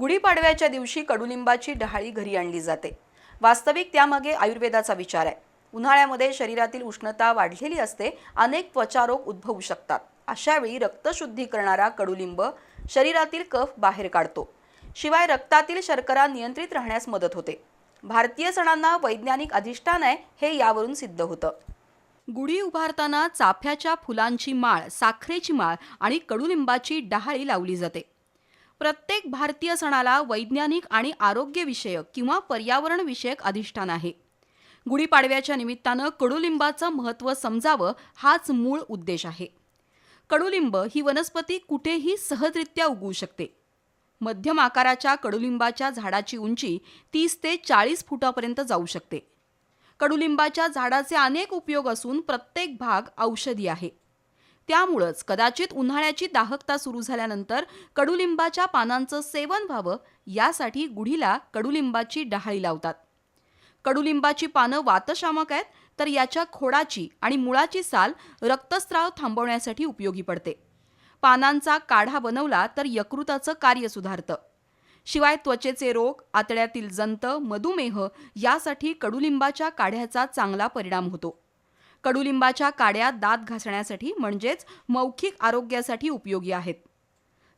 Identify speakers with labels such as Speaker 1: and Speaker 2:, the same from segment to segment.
Speaker 1: गुढीपाडव्याच्या दिवशी कडुलिंबाची डहाळी घरी आणली जाते. वास्तविक त्यामागे आयुर्वेदाचा विचार आहे. उन्हाळ्यामध्ये शरीरातील उष्णता वाढलेली असते अनेक त्वचारोग उद्भवू शकतात. अशावेळी रक्तशुद्धी करणारा कडुलिंब शरीरातील कफ बाहेर काढतो. शिवाय रक्तातील शर्करा नियंत्रित राहण्यास मदत होते. भारतीय सणांना वैज्ञानिक अधिष्ठान आहे हे यावरून सिद्ध होतं. गुढी उभारताना चाफ्याच्या फुलांची माळ साखरेची माळ आणि कडुलिंबाची डहाळी लावली जाते. प्रत्येक भारतीय सणाला वैज्ञानिक आणि आरोग्यविषयक किंवा पर्यावरणविषयक अधिष्ठान आहे. गुढीपाडव्याच्या निमित्तानं कडुलिंबाचं महत्त्व समजावं हाच मूळ उद्देश आहे. कडुलिंब ही वनस्पती कुठेही सहजरित्या उगवू शकते. मध्यम आकाराच्या कडुलिंबाच्या झाडाची उंची तीस ते चाळीस फुटापर्यंत जाऊ शकते. कडुलिंबाच्या झाडाचे अनेक उपयोग असून प्रत्येक भाग औषधी आहे. त्यामुळंच कदाचित उन्हाळ्याची दाहकता सुरू झाल्यानंतर कडुलिंबाच्या पानांचं सेवन व्हावं यासाठी गुढीला कडुलिंबाची डहाळी लावतात. कडुलिंबाची पानं वातशामक आहेत तर याच्या खोडाची आणि मुळाची साल रक्तस्राव थांबवण्यासाठी उपयोगी पडते. पानांचा काढा बनवला तर यकृताचं कार्य सुधारतं. शिवाय त्वचेचे रोग आतड्यातील जंत मधुमेह यासाठी कडुलिंबाच्या काढ्याचा चांगला परिणाम होतो. कडुलिंबाच्या काड्या दात घासण्यासाठी म्हणजेच मौखिक आरोग्यासाठी उपयोगी आहेत.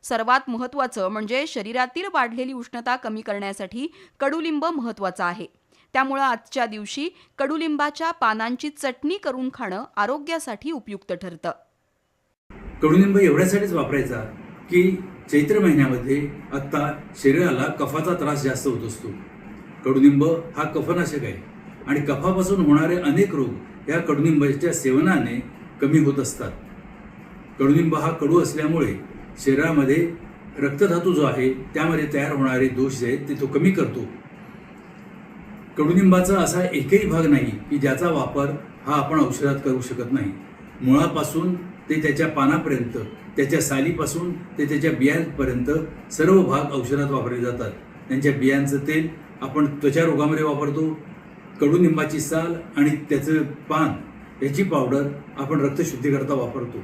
Speaker 1: सर्वात महत्त्वाचं म्हणजे शरीरातील वाढलेली उष्णता कमी करण्यासाठी कडुलिंब महत्त्वाचं आहे. त्यामुळं आजच्या दिवशी कडुलिंबाच्या पानांची चटणी करून खाणं आरोग्यासाठी उपयुक्त ठरतं.
Speaker 2: कडुलिंब एवढ्यासाठीच वापरायचा की चैत्र महिन्यामध्ये आत्ता शरीराला कफाचा त्रास जास्त होत असतो. कडुलिंब हा कफनाशक आहे. आणि कफापासून होणारे अनेक रोग या कडुनिंबाच्या सेवनाने कमी होत असतात. कडुनिंब हा कडू असल्यामुळे शरीरामध्ये रक्तधातू जो आहे त्यामध्ये तयार होणारे दोष जे आहेत ते तो कमी करतो. कडुनिंबाचा असा एकही भाग नाही की ज्याचा वापर हा आपण औषधात करू शकत नाही. मुळापासून ते त्याच्या पानापर्यंत त्याच्या सालीपासून ते त्याच्या बियांपर्यंत सर्व भाग औषधात वापरले जातात. त्यांच्या बियांचं तेल आपण त्वचा रोगामध्ये वापरतो कडुनिंबाची साल आणि त्याचं पान याची पावडर आपण रक्तशुद्धीकरता वापरतो.